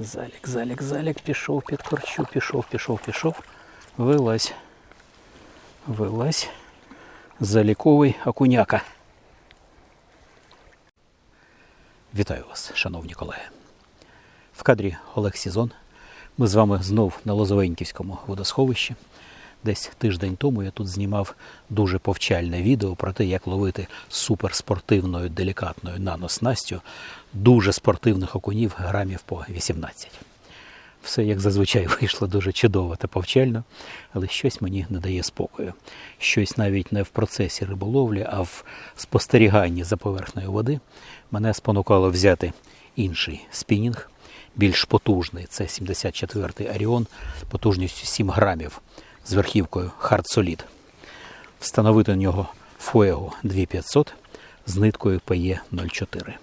Залік, залік, залік, пішов під корчу, пішов, пішов, пішов. Вилазь. Вилазь. Заліковий окуняка. Вітаю вас, шановні колеги. В кадрі Олег Сізон. Ми з вами знов на Лозовеньківському водосховищі. Десь тиждень тому я тут знімав дуже повчальне відео про те, як ловити суперспортивною делікатною наноснастю дуже спортивних окунів грамів по 18. Все, як зазвичай, вийшло дуже чудово та повчально, але щось мені не дає спокою. Щось навіть не в процесі риболовлі, а в спостеріганні за поверхнею води мене спонукало взяти інший спінінг, більш потужний. Це 74-й Аріон потужністю 7 грамів з верхівкою Hard. Встановити на нього Fuego 2500 з ниткою PE 04.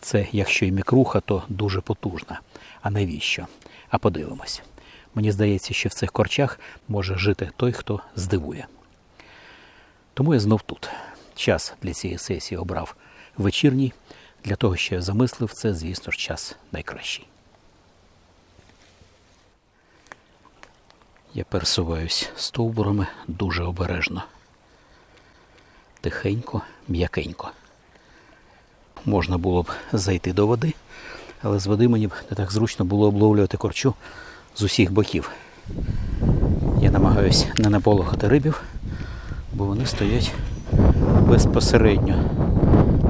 Це якщо і мікруха, то дуже потужна. А навіщо? А подивимось. Мені здається, що в цих корчах може жити той, хто здивує. Тому я знов тут. Час для цієї сесії обрав вечірній. Для того, що я замислив, це, звісно ж, час найкращий. Я пересуваюсь стовбурами дуже обережно. Тихенько, м'якенько. Можна було б зайти до води, але з води мені б не так зручно було обловлювати корчу з усіх боків. Я намагаюся не наполохати рибів, бо вони стоять безпосередньо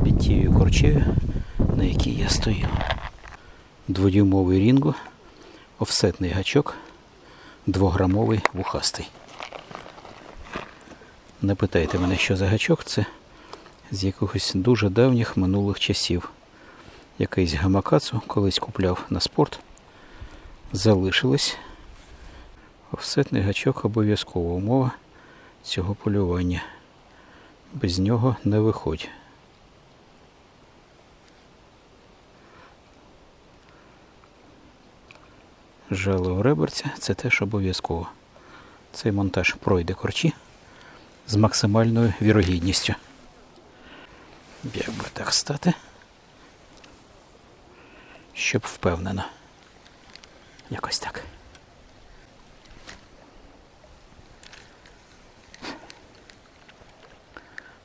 під тією корчею, на якій я стою. Дводюймовий рінго, офсетний гачок, двограмовий вухастий. Не питайте мене, що за гачок, це з якихось дуже давніх минулих часів. Якийсь гамакацу колись купляв на спорт. Залишилось. Офсетний гачок обов'язкова умова цього полювання. Без нього не виходь. У реберця це теж обов'язково. Цей монтаж пройде корчі з максимальною вірогідністю. Як би так стати? Щоб впевнено. Якось так.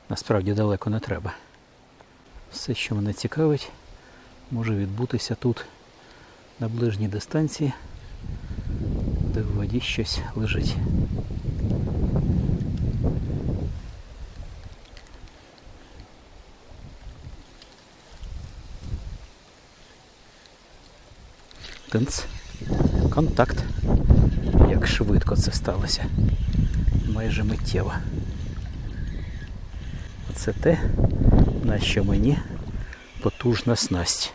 Насправді далеко не треба. Все, що мене цікавить, може відбутися тут на ближній дистанції, де в воді щось лежить. Тинц. Контакт. Як швидко це сталося. Майже миттєво. Це те, на що мені потужна снасть.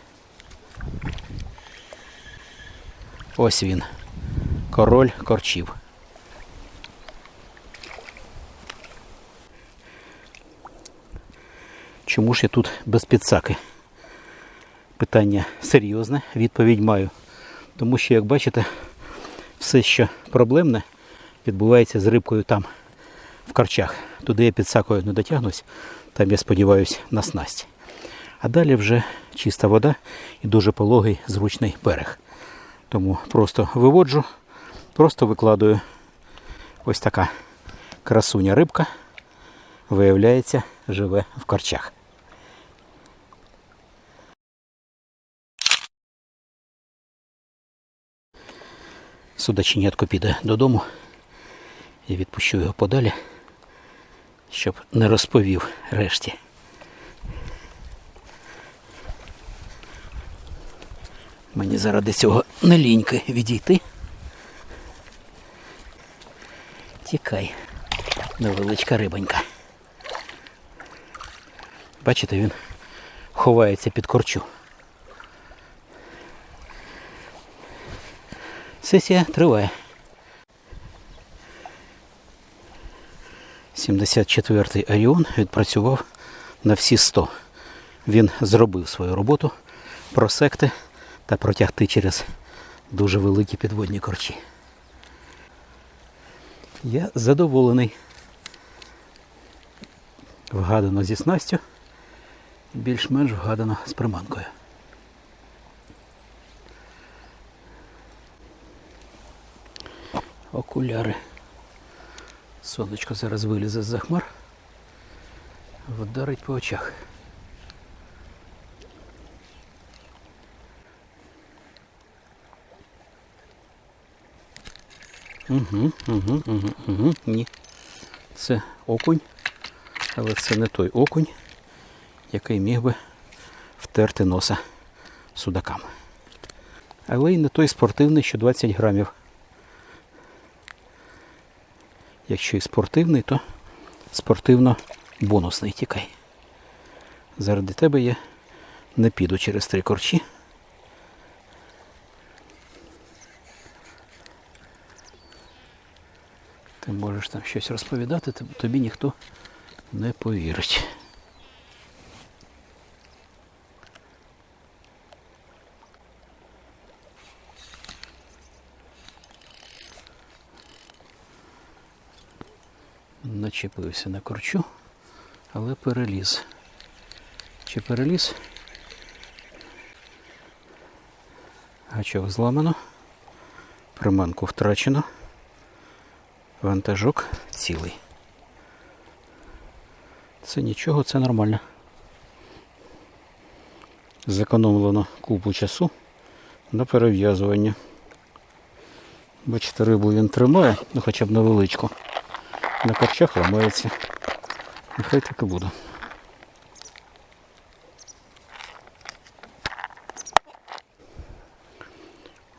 Ось він. Король корчів. Чому ж я тут без підсаки? Питання серйозне, відповідь маю. Тому що, як бачите, все, що проблемне, відбувається з рибкою там, в корчах. Туди я під сакою не дотягнусь, там я сподіваюся на снасть. А далі вже чиста вода і дуже пологий зручний берег. Тому просто виводжу, просто викладую ось така красуня рибка, виявляється, живе в корчах. Судаченятко піде додому і відпущу його подалі, щоб не розповів решті. Мені заради цього не ліньки відійти. Тікай, невеличка рибонька. Бачите, він ховається під корчу. Сесія триває. 74-й Аріон відпрацював на всі 100. Він зробив свою роботу просекти та протягти через дуже великі підводні корчі. Я задоволений. Вгадано зі снастю, більш-менш вгадано з приманкою. Окуляри. Сонечко зараз вилізе з захмар, вдарить по очах. Угу, угу, угу, угу. Ні. Це окунь, але це не той окунь, який міг би втерти носа судакам. Але й не той спортивний, що 20 грамів. Якщо і спортивний, то спортивно-бонусний тікай. Заради тебе я не піду через три корчі. Ти можеш там щось розповідати, тобі ніхто не повірить. Начепився на корчу, але переліз. Чи переліз? Гачок зламано, приманку втрачено, вантажок цілий. Це нічого, це нормально. Зекономлено купу часу на перев'язування. Бачите, рибу він тримає, ну хоча б невеличку. На корчах ламається. Нехай так і буде.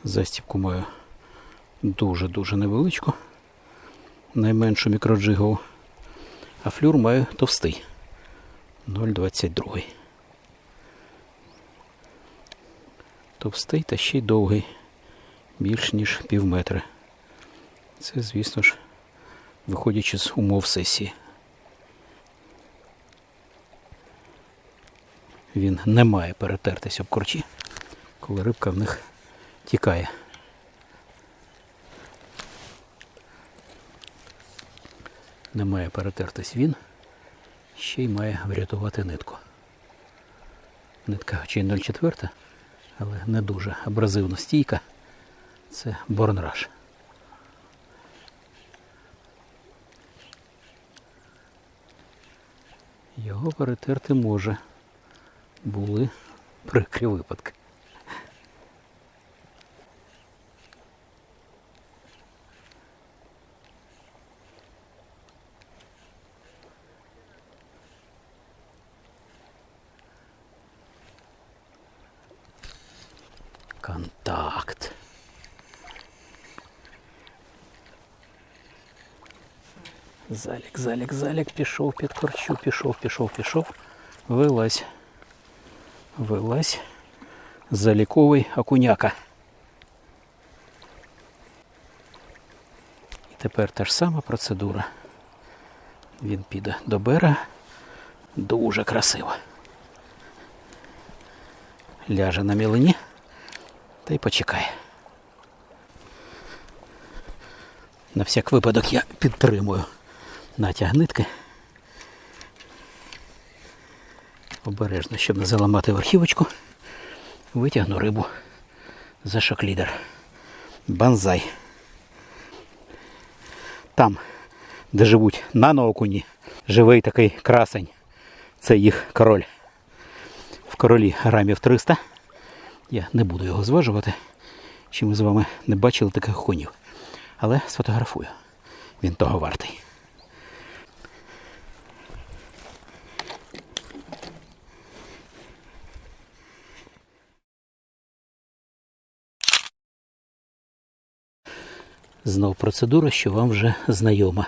Застібку маю дуже-дуже невеличку, найменшу мікроджигову, а флюр маю товстий 0,22. Товстий та ще й довгий, більш ніж пів метра. Це, звісно ж, виходячи з умов сесії. Він не має перетертись об корчі, коли рибка в них тікає. Не має перетертись він, ще й має врятувати нитку. Нитка і 0,4, але не дуже абразивно стійка. Це борнраш. Його перетерти може. Були прикрі випадки. Контакт. Залік, залік, залік, пішов під корчу, пішов, пішов, пішов. Вилазь. Вилазь. Заліковий окуняка. І тепер та ж сама процедура. Він піде до берега. Дуже красиво. Ляже на мілині Та й почекає. На всяк випадок я підтримую натяг нитки. Обережно, щоб не заламати верхівочку, витягну рибу за шоклідер. Банзай. Там, де живуть наноокуні, живий такий красень. Це їх король. В королі грамів 300. Я не буду його зважувати, чи ми з вами не бачили таких окунів. Але сфотографую. Він того вартий. Знов процедура, що вам вже знайома.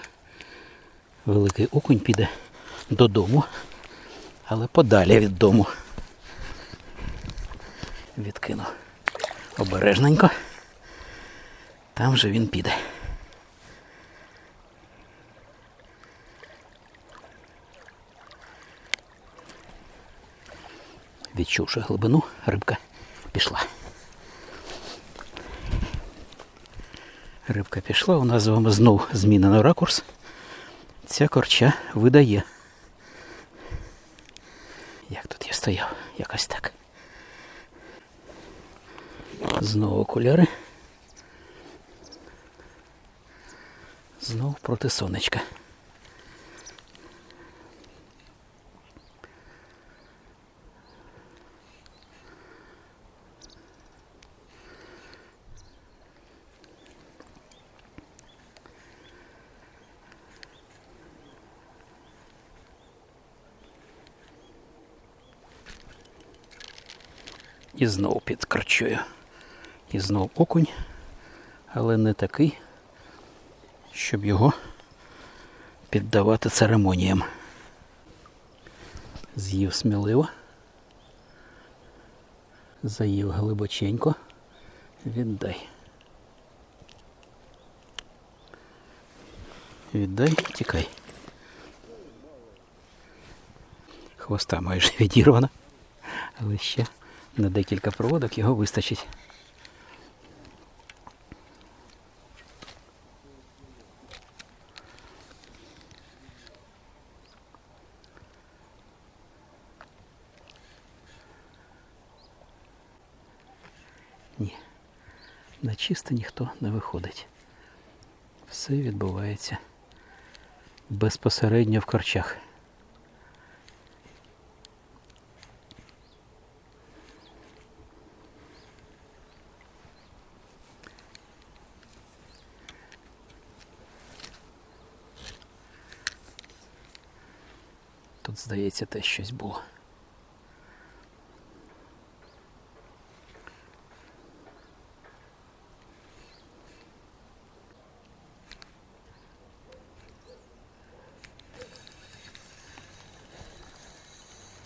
Великий окунь піде додому, але подалі від дому. Відкину обережненько. Там же він піде. Відчувши глибину, рибка пішла. Рибка пішла, у нас з вами знов змінено ракурс. Ця корча видає. Як тут я стояв? Якось так. Знову окуляри. проти сонечка. І знову під корчою. І знов окунь, але не такий, щоб його піддавати церемоніям. З'їв сміливо, заїв глибоченько, віддай. Віддай, тікай. Хвоста майже відірвана, але ще на декілька проводок його вистачить. Ні, на чисто ніхто не виходить. Все відбувається безпосередньо в корчах. Тут, здається, теж щось було.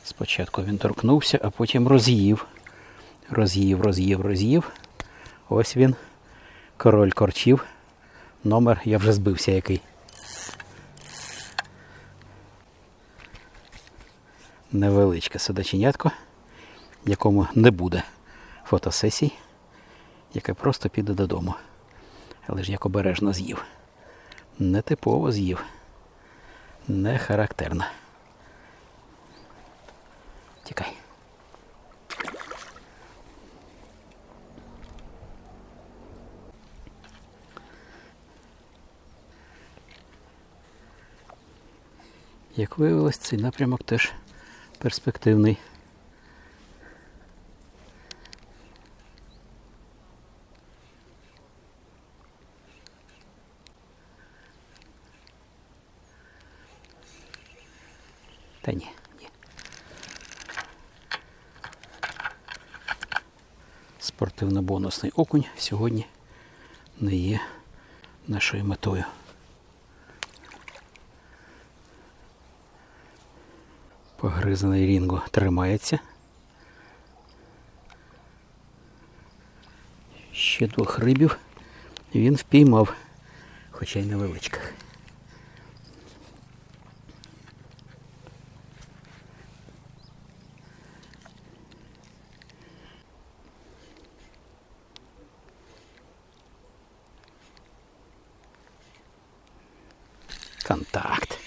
Спочатку він торкнувся, а потім роз'їв. Роз'їв, роз'їв, роз'їв. Ось він. Король корчів. Номер я вже збився який. Невеличке судаченятко, якому не буде фотосесій, яке просто піде додому. Але ж як обережно з'їв. Нетипово з'їв. Не характерно. Тікай. Як виявилось, цей напрямок теж перспективний. Та ні, Спортивно-бонусний окунь сьогодні не є нашою метою. Погризаний рінго тримається. Ще двох рибів він впіймав, хоча й невеличких. Контакт.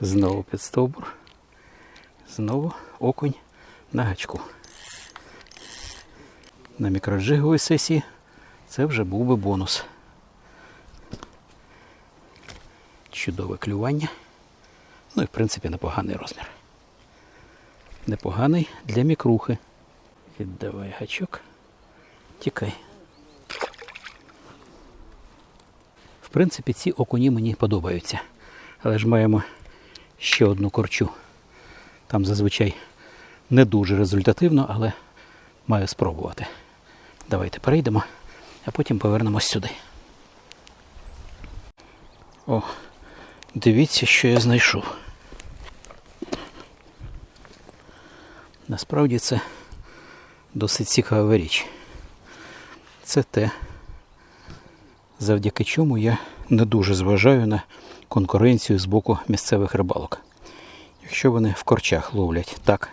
Знову під стовбур. Знову окунь на гачку. На мікроджиговій сесії це вже був би бонус. Чудове клювання. Ну і в принципі непоганий розмір. Непоганий для мікрухи. Віддавай гачок. Тікай. В принципі, ці окуні мені подобаються. Але ж маємо ще одну корчу. Там зазвичай не дуже результативно, але маю спробувати. Давайте перейдемо, а потім повернемось сюди. О, дивіться, що я знайшов. Насправді це досить цікава річ. Це те, завдяки чому я не дуже зважаю на конкуренцію з боку місцевих рибалок. Якщо вони в корчах ловлять так,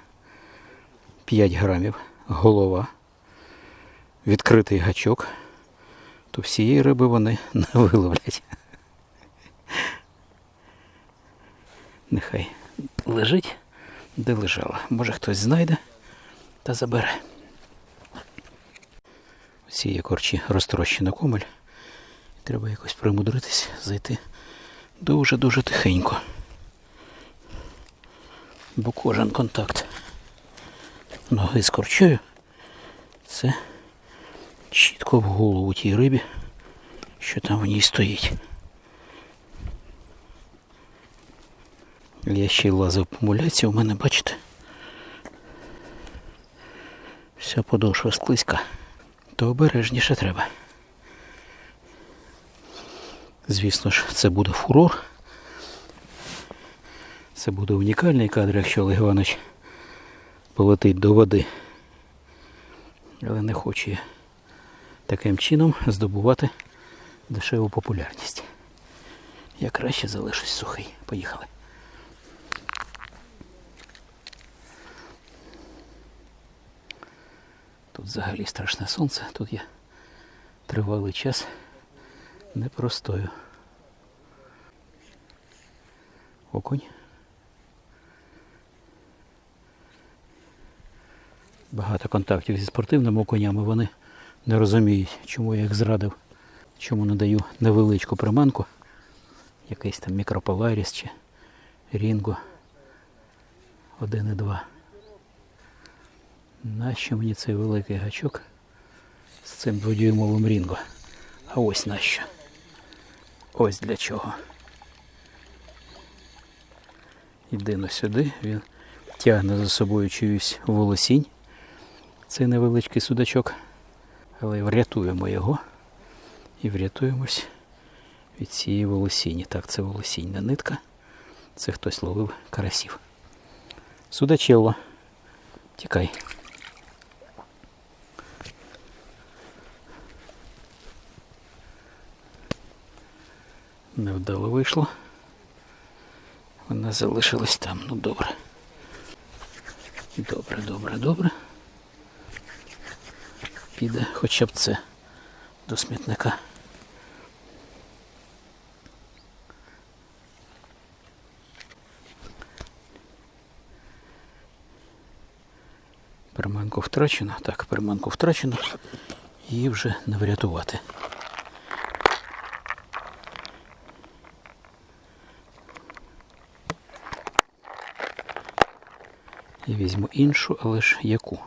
5 грамів, голова, відкритий гачок, то всієї риби вони не виловлять. Нехай лежить, де лежала. Може хтось знайде та забере. У цієї корчі розтрощена комель. Треба якось примудритись зайти дуже-дуже тихенько. Бо кожен контакт ноги з корчею це чітко в голову тій рибі, що там в ній стоїть. Я ще й лазив по муляці, у мене, бачите, вся подошва склизька, то обережніше треба. Звісно ж, це буде фурор. Це буде унікальний кадр, якщо Олег Іванович полетить до води. Але не хочу я таким чином здобувати дешеву популярність. Я краще залишусь сухий. Поїхали. Тут взагалі страшне сонце, тут я тривалий час не Окунь. Багато контактів зі спортивними окунями. Вони не розуміють, чому я їх зрадив, чому не даю невеличку приманку. Якийсь там мікрополаріс чи рінго. Один і два. Нащо мені цей великий гачок з цим дводюймовим рінго? А ось нащо. Ось для чого. Йдемо сюди, він тягне за собою чиюсь волосінь. Цей невеличкий судачок. Але врятуємо його і врятуємось від цієї волосіні. Так, це волосіння нитка. Це хтось ловив карасів. Судачелло. Тікай. Невдало вийшло. Вона залишилась там. Ну добре. Добре, добре, добре. Піде хоча б це до смітника. Приманку втрачено. Так, приманку втрачено. Її вже не врятувати. Я візьму іншу, але ж яку?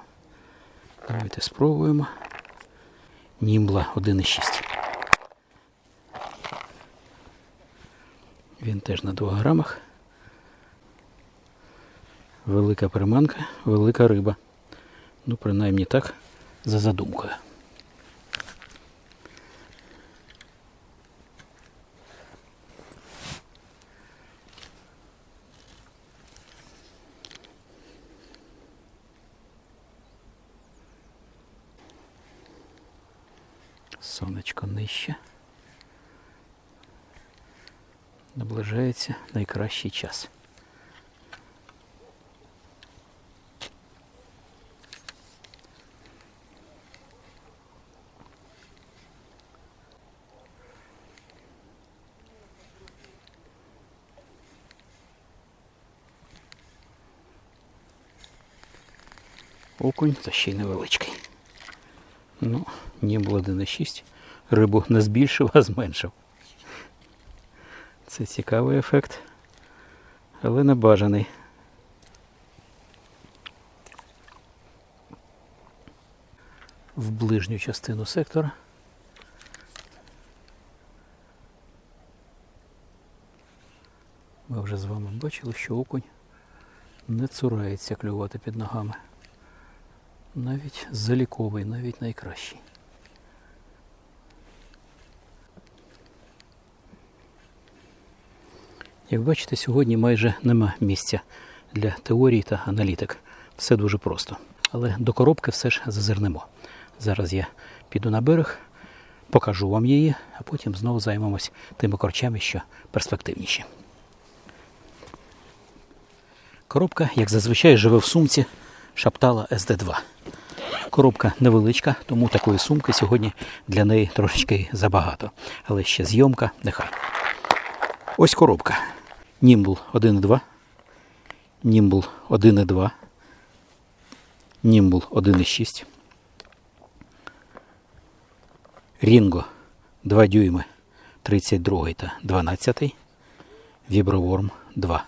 Давайте спробуємо. Німбла 1,6. Він теж на 2 грамах. Велика приманка, велика риба. Ну, принаймні так, за задумкою. Найкращий час. Окунь та ще й невеличкий. Ну, ні було 1,6. Рибу не збільшив, а зменшив. Це цікавий ефект, але не бажаний. В ближню частину сектора. Ми вже з вами бачили, що окунь не цурається клювати під ногами. Навіть заліковий, навіть найкращий. Як бачите, сьогодні майже нема місця для теорії та аналітик. Все дуже просто. Але до коробки все ж зазирнемо. Зараз я піду на берег, покажу вам її, а потім знову займемось тими корчами, що перспективніші. Коробка, як зазвичай, живе в сумці Шаптала SD2. Коробка невеличка, тому такої сумки сьогодні для неї трошечки забагато. Але ще зйомка, нехай. Ось коробка. Nimble 1.2. Nimble 1.2. Nimble 1.6. Ringo 2 дюйми 32 та 12. Віброворм 2.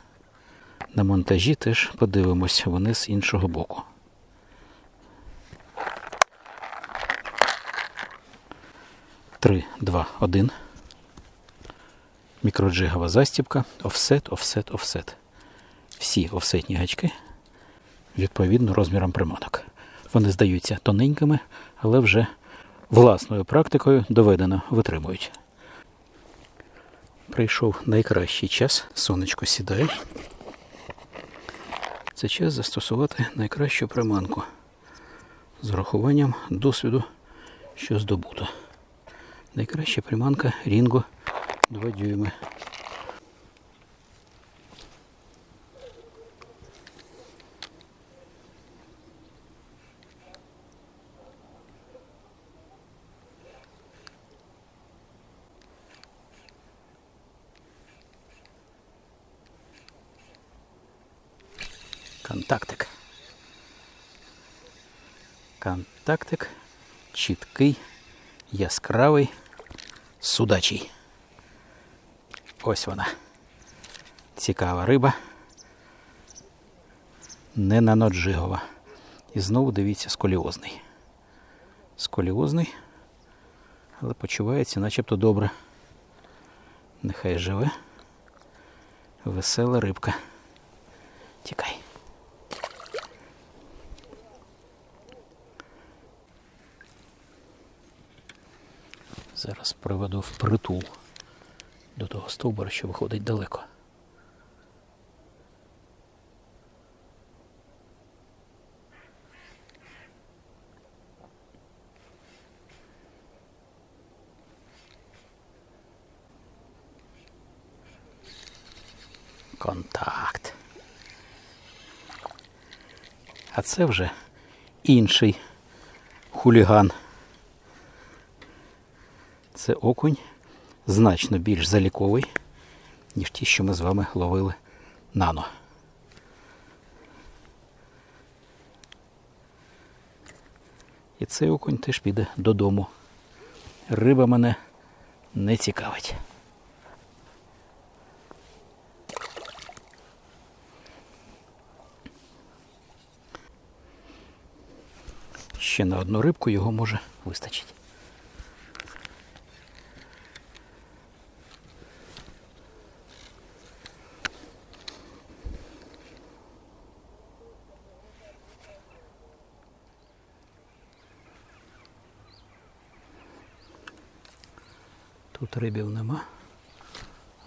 На монтажі теж подивимось вони з іншого боку. Три, два, один. Мікроджигова застібка. Офсет, офсет, офсет. Всі офсетні гачки відповідно розмірам приманок. Вони здаються тоненькими, але вже власною практикою доведено витримують. Прийшов найкращий час, сонечко сідає. Це час застосувати найкращу приманку з урахуванням досвіду, що здобуто. Найкраща приманка Рінго 2 дюйми. Контактик. Контактик чіткий, яскравий, судачий. Ось вона. Цікава риба. Не наноджигова. І знову дивіться, сколіозний. Сколіозний, але почувається начебто добре. Нехай живе. Весела рибка. Тікай. Зараз приведу в притул до того стовбура, що виходить далеко. Контакт. А це вже інший хуліган. Це окунь значно більш заліковий, ніж ті, що ми з вами ловили нано. І цей окунь теж піде додому. Риба мене не цікавить. Ще на одну рибку його може вистачить. Тут рибів нема.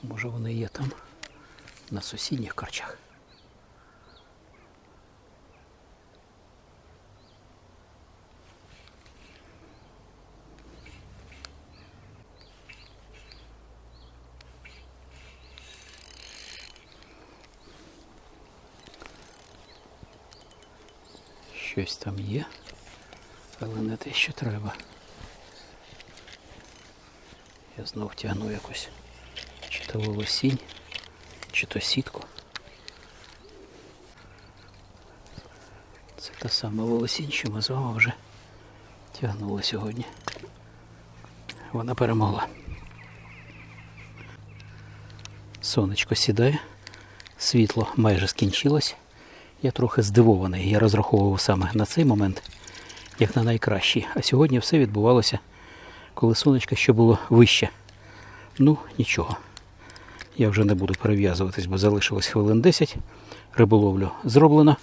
Може вони є там на сусідніх корчах. Щось там є, але не те, що треба. Я знов тягну якусь чи то волосінь, чи то сітку. Це та сама волосінь, що ми з вами вже тягнули сьогодні. Вона перемогла. Сонечко сідає, світло майже скінчилось. Я трохи здивований. Я розраховував саме на цей момент, як на найкращий. А сьогодні все відбувалося коли сонечко ще було вище. Ну, нічого. Я вже не буду перев'язуватись, бо залишилось хвилин 10. Риболовлю зроблено.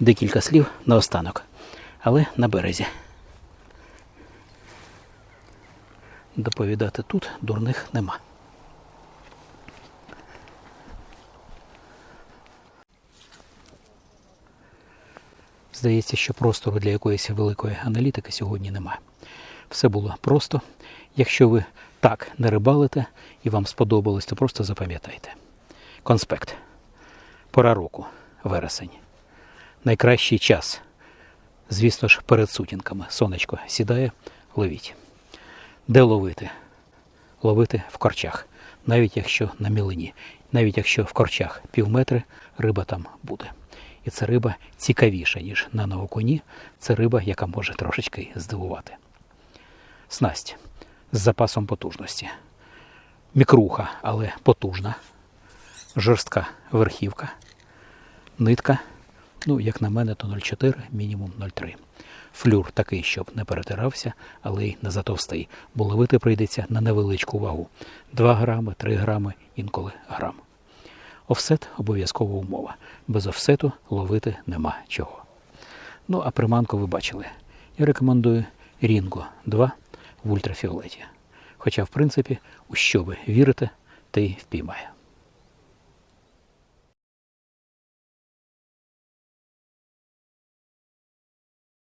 Декілька слів на останок. Але на березі. Доповідати тут дурних нема. Здається, що простору для якоїсь великої аналітики сьогодні немає. Все було просто. Якщо ви так не рибалите і вам сподобалось, то просто запам'ятайте. Конспект. Пора року, вересень. Найкращий час. Звісно ж, перед сутінками. Сонечко сідає, ловіть. Де ловити? Ловити в корчах, навіть якщо на мілині, навіть якщо в корчах пів метри, риба там буде. І це риба цікавіша, ніж на наокуні. Це риба, яка може трошечки здивувати. Снасть з запасом потужності. мікруха, але потужна, жорстка верхівка, нитка. Ну, як на мене, то 0,4, мінімум 0,3. Флюр такий, щоб не перетирався, але й не затовстий, бо ловити прийдеться на невеличку вагу 2 грами, 3 грами, інколи грам. Офсет обов'язкова умова. Без офсету ловити нема чого. Ну, а приманку ви бачили. Я рекомендую Рінго 2 в ультрафіолеті. Хоча, в принципі, у що ви вірите, те й впіймає.